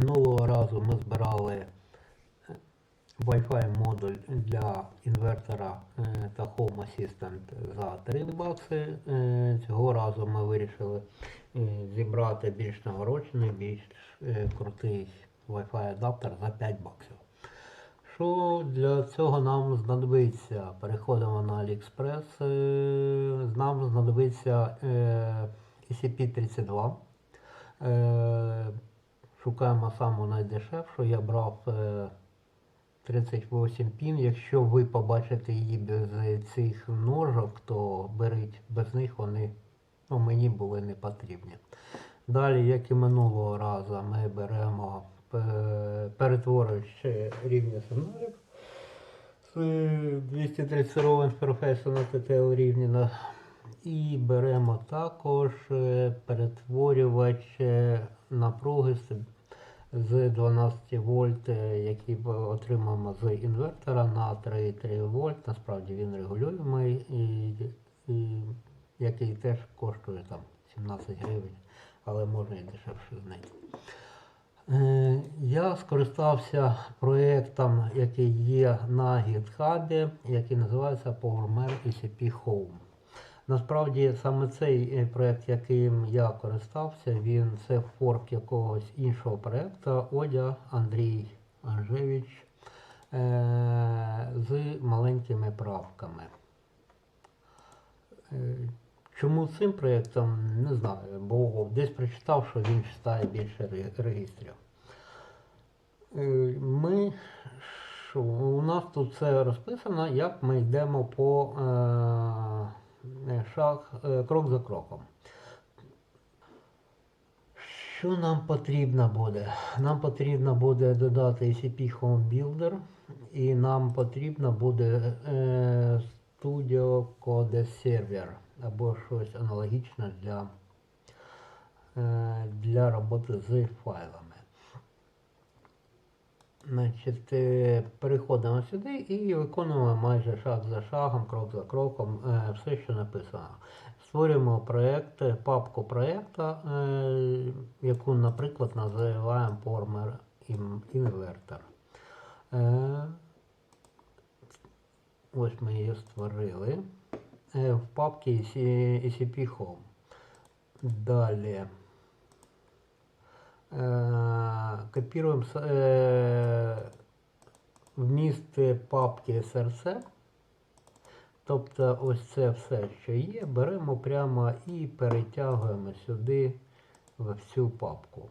Минулого разу ми збирали е, Wi-Fi модуль для інвертора е, та Home Assistant за 3 бакси. Е, Цього разу ми вирішили зібрати більш наворочений, більш крутий Wi-Fi адаптер за 5 баксів. Що для цього нам знадобиться? Переходимо на AliExpress. Нам знадобиться е, ECP32. Е, Шукаємо саму найдешевшу. Я брав е, 38 пін. Якщо ви побачите її без цих ножок, то беріть без них вони ну, мені були не потрібні. Далі, як і минулого разу, ми беремо е, перетворювач рівня сигналів з 232 інтерфейсу на TTL рівні. І беремо також е, перетворювач е, напруги з- з 12 вольт, е, ми отримаємо з інвертора на 3,3 вольт. Насправді він регулюємий і, і який теж коштує там 17 гривень, але можна і дешевше знайти. Е, Я скористався проєктом, який є на GitHub, який називається PowerMer ECP Home. Насправді саме цей е, проєкт, яким я користався, він це форк якогось іншого проєкту Одя Андрій Анжевич е, з маленькими правками. Е, Чому цим проєктом, не знаю, бо десь прочитав, що він читає більше регістрів. Ми, у нас тут все розписано, як ми йдемо по шаг, е, крок за кроком. Що нам потрібно буде? Нам потрібно буде додати ACP Home Builder і нам потрібно буде е, Studio Code Server або щось аналогічне для, е, для роботи з файлами. Значить, е, переходимо сюди і виконуємо майже шаг за шагом, крок за кроком е, все, що написано. Створюємо проєкт, е, папку проєкту, яку, наприклад, називаємо Former Inverter. Ось ми її створили. В папці ECP Home. Далі. Копіруємо с- е, вміст папки SRC. Тобто ось це все, що є, беремо прямо і перетягуємо сюди в цю папку.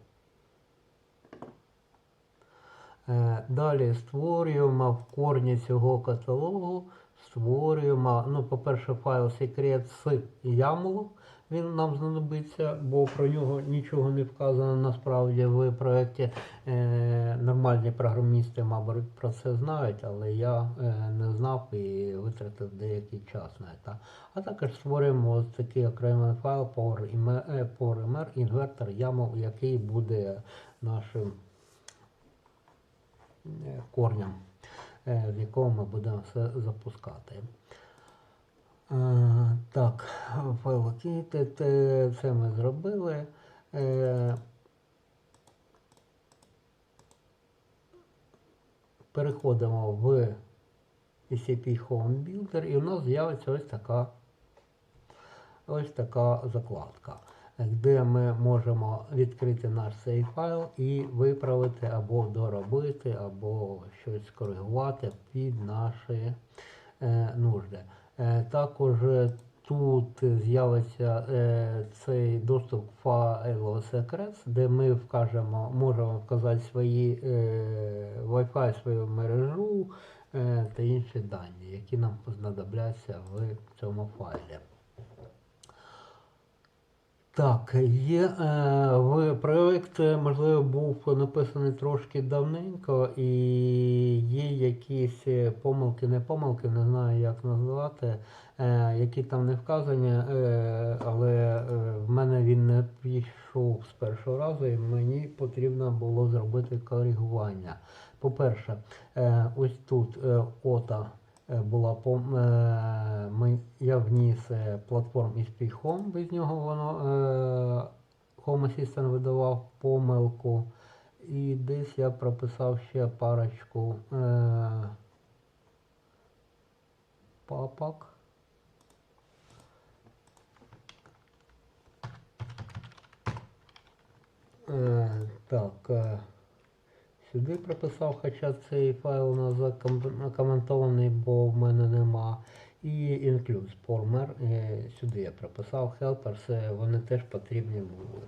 Е, Далі створюємо в корні цього каталогу, створюємо, ну, по-перше, файл секрет з YAML, він нам знадобиться, бо про нього нічого не вказано насправді в проєкті. Е, нормальні програмісти, мабуть, про це знають, але я е, не знав і витратив деякий час на це. А також створюємо ось такий окремий файл PowerMR, е, інвертор YAML, який буде нашим е, корнем, е, з якого ми будемо все запускати. Е, Так, файл окей, те- те- це ми зробили. Е, Переходимо в ECP Home Builder і у нас з'явиться ось така ось така закладка, де ми можемо відкрити наш цей файл і виправити або доробити, або щось скоригувати під наші е, нужди. Е, також е, тут з'явиться е, цей доступ файлу Secrets, де ми вкажемо, можемо вказати свої Wi-Fi, свою мережу та інші дані, які нам знадобляться в цьому файлі. Так, є в проєкт, можливо, був написаний трошки давненько і є якісь е, помилки, не помилки, не знаю як назвати, е, які там не вказані, е, але в мене він не пішов з першого разу і мені потрібно було зробити коригування. По-перше, ось тут ота була ми... я вніс платформ SP Home, без нього воно Home Assistant видавав помилку. І десь я прописав ще парочку е, папок. Е, так, е, сюди прописав, хоча цей файл у нас закоментований, бо в мене нема. І include former, е, сюди я прописав helper, це вони теж потрібні були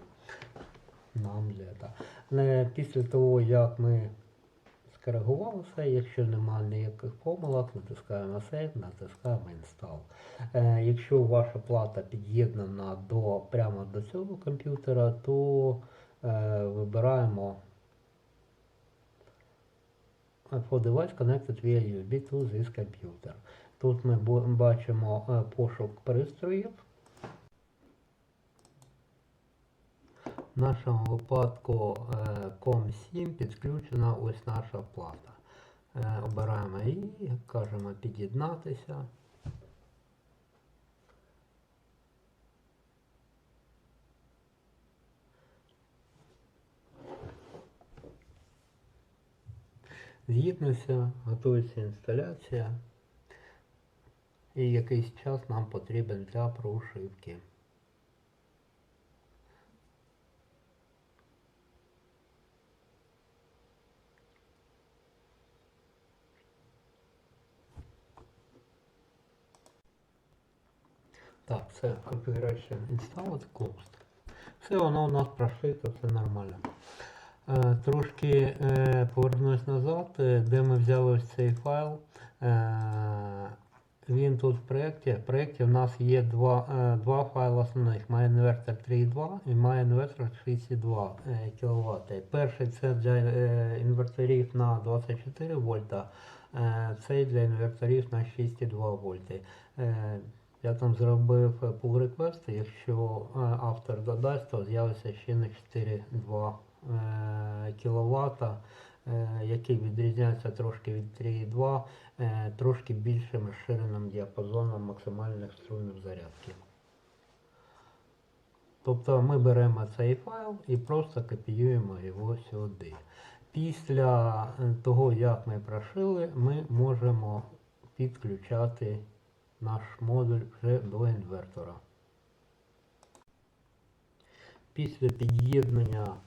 нам для так. Але після того, як ми скоригували все, якщо немає ніяких помилок, натискаємо Save, натискаємо Install. Е, якщо ваша плата під'єднана до, прямо до цього комп'ютера, то е, вибираємо for device connected via USB to this computer. Тут ми бачимо е, пошук пристроїв. Нашому випадку е, COM7 підключена ось наша плата. Е, Обираємо її, кажемо під'єднатися. З'єднується, готується інсталяція. І якийсь час нам потрібен для прошивки. Так, це Configuration Installed Closed. Все воно у нас прошито, все нормально. Е, трошки е, повернусь назад, е, де ми взяли ось цей файл. Він тут в проєкті. В проєкті в нас є два, два файли основних. MyInverter 3.2 і MyInverter 32 е, кВт. Перший це для інверторів на 24 вольта, цей для інверторів на 6,2 вольти. Е, я там зробив е, pull request, якщо е, автор додасть, то з'явиться ще на 4,2 е, кВт, е, який відрізняється трошки від 3,2, е, трошки більшим розширеним діапазоном максимальних струмів зарядки. Тобто ми беремо цей файл і просто копіюємо його сюди. Після е, того, як ми прошили, ми можемо підключати наш модуль вже до інвертора. Після під'єднання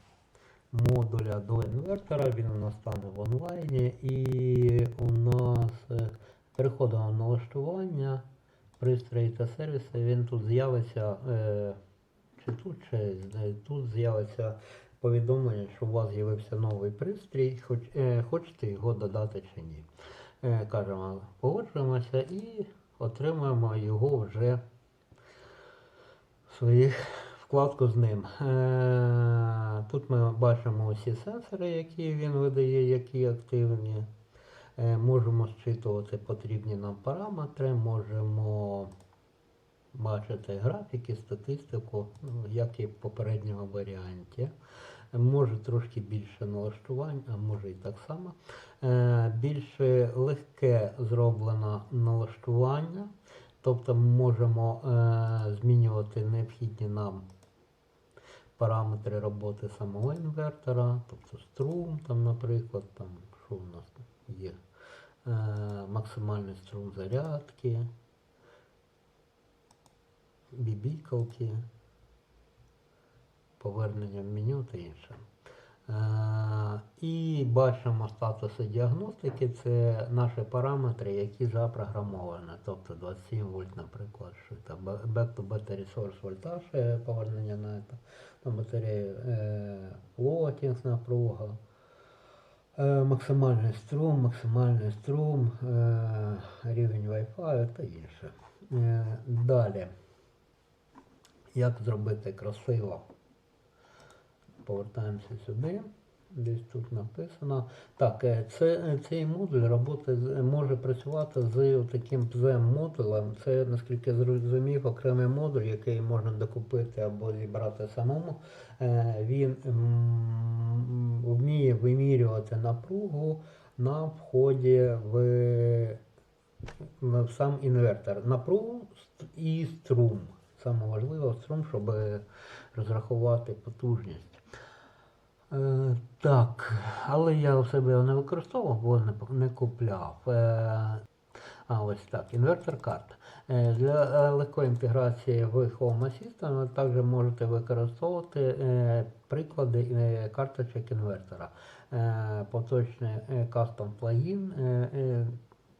модуля до інвертора він у нас стане в онлайні і у нас е, переходимо в налаштування, пристрої та сервіси, він тут з'явиться, е, чи тут, чи е, тут з'явиться повідомлення, що у вас з'явився новий пристрій, хоч, хочете його додати чи ні. Кажемо, погоджуємося і отримуємо його вже в своїх вкладку з ним. Е, Тут ми бачимо усі сенсори, які він видає, які активні. Е, Можемо зчитувати потрібні нам параметри, можемо бачити графіки, статистику, ну, як і в попередньому варіанті. Може трошки більше налаштувань, а може і так само. Е, Більше легке зроблено налаштування, тобто ми можемо е, змінювати необхідні нам параметри роботи самого інвертора, тобто струм, там, наприклад, там, що у нас є, е, максимальний струм зарядки, бібікалки, повернення в меню та інше. Е, І бачимо статуси діагностики, це наші параметри, які запрограмовані. Тобто 27 вольт, наприклад, що це back to battery source вольтаж, е, повернення на, на батарею, е, напруга, е, максимальний струм, максимальний струм, рівень Wi-Fi та інше. Далі, як зробити красиво повертаємося сюди. Десь тут написано. Так, е, це, е, цей модуль роботи може працювати з таким PZM-модулем. Це, наскільки зрозумів, окремий модуль, який можна докупити або зібрати самому. Е, Він вміє вимірювати напругу на вході в, в сам інвертор. Напругу і струм. Саме важливо струм, щоб розрахувати потужність. Е, Так, але я у себе його не використовував, бо не, не купляв. Е, а ось так, інвертор карта. Е, Для е, легкої інтеграції в Home Assistant ви також можете використовувати е, приклади е, карточок інвертора. Е, Поточний е, кастом плагін е, е,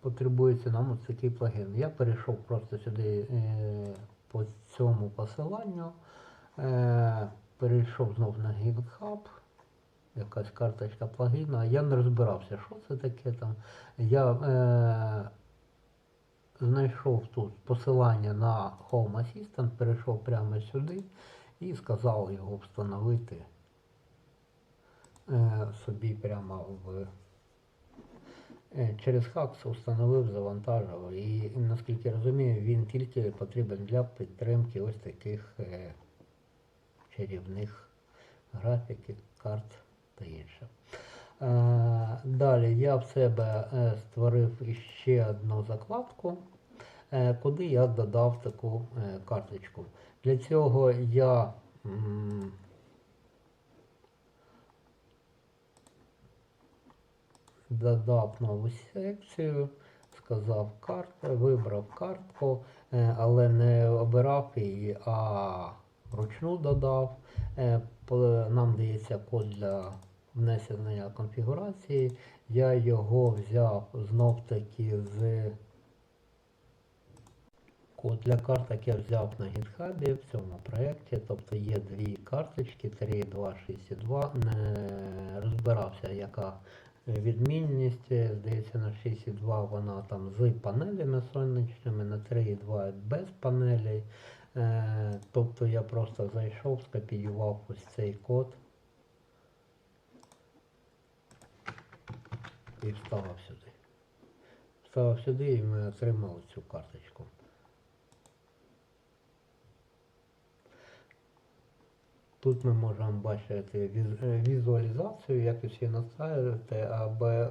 потребується нам ось такий плагін. Я перейшов просто сюди е, по цьому посиланню, е, перейшов знов на GitHub якась карточка плагіна. Я не розбирався, що це таке там. Я е, знайшов тут посилання на Home Assistant, перейшов прямо сюди і сказав його встановити е, собі прямо в. е, Через Хакс установив, завантажив. І наскільки розумію, він тільки потрібен для підтримки ось таких е, чарівних графіків, карт та інше. Е, Далі я в себе е, створив ще одну закладку, е, куди я додав таку карточку. Для цього я додав нову секцію, сказав карта, вибрав картку, але не обирав її, а вручну додав. Нам дається код для внесення конфігурації. Я його взяв знов таки з код для карток я взяв на GitHub в цьому проєкті. Тобто є дві карточки 3, 2, 6 і 2. Не розбирався, яка відмінність. Здається, на 6.2 вона там з панелями сонячними, на 3.2 без панелей. Е, тобто я просто зайшов, скопіював ось цей код і вставив сюди. Вставив сюди і ми отримали цю карточку. Тут ми можемо бачити е, візуалізацію, якось її наставити,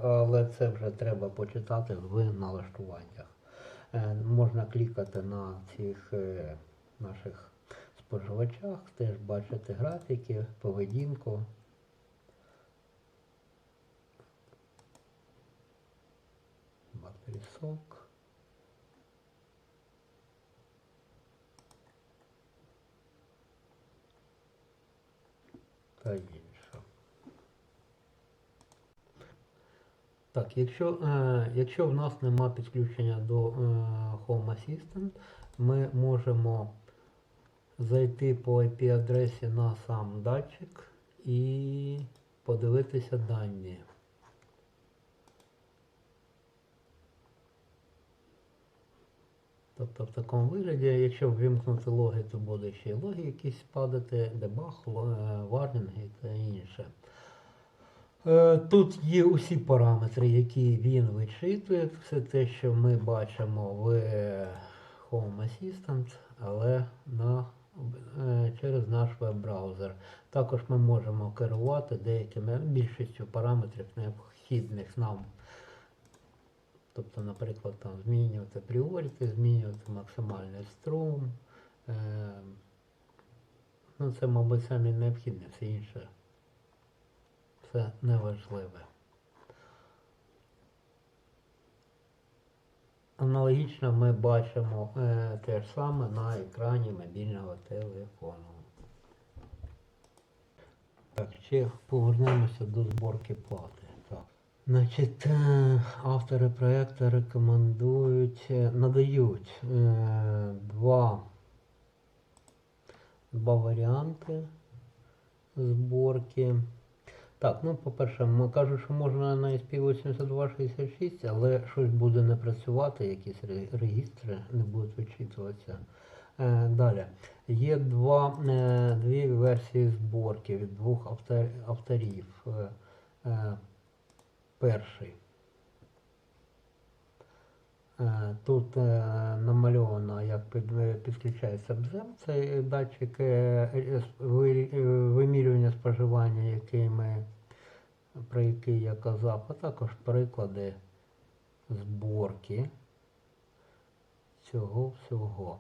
але це вже треба почитати в налаштуваннях. Е, Можна клікати на цих е, наших споживачах, теж бачити графіки, поведінку. Сок. Та інше. Так, якщо, е, якщо в нас нема підключення до е, Home Assistant, ми можемо зайти по IP-адресі на сам датчик і подивитися дані. Тобто в такому вигляді, якщо ввімкнути логи, то буде ще й логи якісь падати, дебаг, варнінги та інше. Е, Тут є усі параметри, які він вичитує. Все те, що ми бачимо в Home Assistant, але на, е, через наш веб-браузер. Також ми можемо керувати деякими більшістю параметрів необхідних нам. Тобто, наприклад, там змінювати пріорити, змінювати максимальний струм. Е, ну, це, мабуть, самі необхідне, все інше. Це неважливе. Аналогічно ми бачимо е, те ж саме на екрані мобільного телефону. Так, ще повернемося до зборки плати. Значить, е, автори проєкту рекомендують, е, надають е, два, два варіанти зборки. Так, ну по-перше, ми кажуть, що можна на SP8266, але щось буде не працювати, якісь ре- регістри не будуть вичитуватися. Далі. Є два, дві версії зборки від двох автор, авторів. Перший. Е, Тут е, намальовано, як е, підключається бзем, цей датчик вимірювання споживання, який ми, про який я казав, а також приклади зборки цього всього.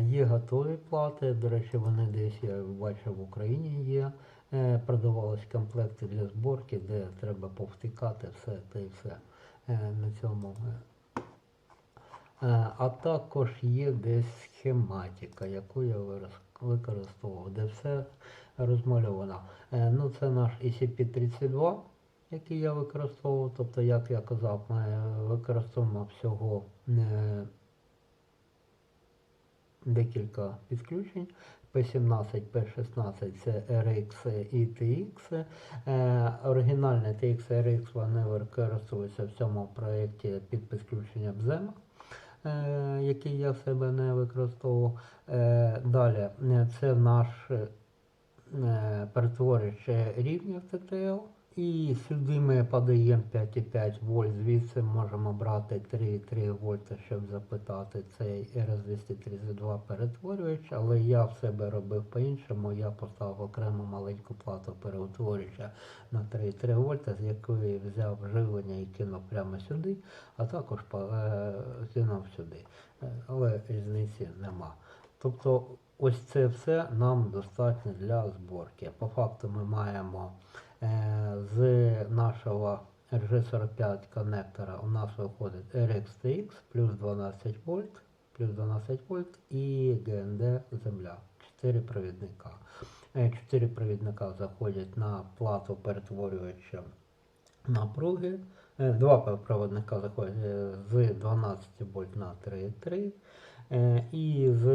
Є готові плати, до речі, вони десь я бачив в Україні є. Е, Продавались комплекти для зборки, де треба повтикати все та і все е, на цьому. е. А також є десь схематика, яку я використовував, де все розмальовано. Ну, це наш ECP32, який я використовував. Тобто, як я казав, ми використовуємо всього декілька підключень. P17, P16 це RX і TX. Е, оригінальний TX RX вони використовуються в цьому проєкті під підключення BZEM, е, який я в себе не використовував. Е, далі, це наш перетворюч рівнів TTL. І сюди ми подаємо 5,5 вольт, звідси можемо брати 3,3 вольта, щоб запитати цей RS232 перетворювач, але я в себе робив по-іншому, я поставив окрему маленьку плату перетворювача на 3,3 вольта, з якої взяв живлення і кинув прямо сюди, а також е, кинув сюди. Е, Але різниці нема. Тобто ось це все нам достатньо для зборки. По факту ми маємо з нашого RG45 коннектора у нас виходить RX-TX плюс 12 вольт, плюс 12 вольт і GND земля. 4 провідника. 4 провідника заходять на плату перетворювача напруги. Е, Два проводника заходять е, з 12 вольт на 3,3. Е, І з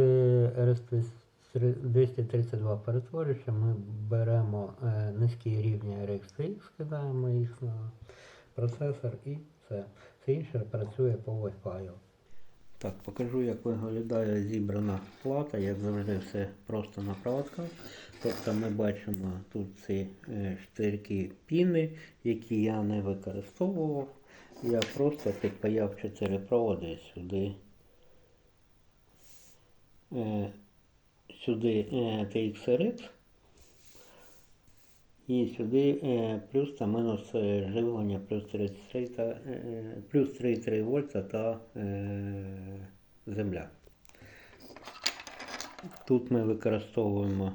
RS 232 перетворювача ми беремо е, низькі рівні RX кидаємо їх на процесор і все. Все інше працює по Wi-Fi. Так, покажу, як виглядає зібрана плата, як завжди все просто на проводках. Тобто ми бачимо тут ці е, штирки піни, які я не використовував. Я просто підпаяв 4 проводи сюди. Е, сюди е, TXRX і сюди е, плюс та мінус е, живлення плюс 33 та, е, плюс 3,3 вольта та е, земля. Тут ми використовуємо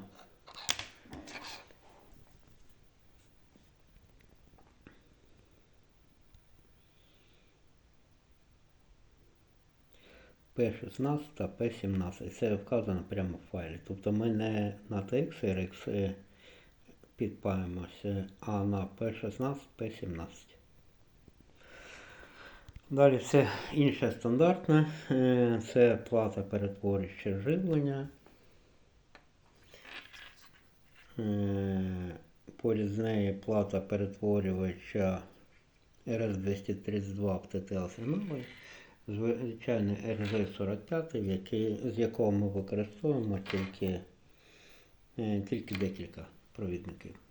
P16 та P17. Це вказано прямо в файлі. Тобто ми не на TX, RX е, підпаємося, а на P16, P17. Далі все інше стандартне. Е, Це плата перетворююча живлення. Е, Поряд з нею плата перетворювача RS232 в TTL сигнали. Звичайний РЗ-45, який, з якого ми використовуємо тільки, е, тільки декілька провідників.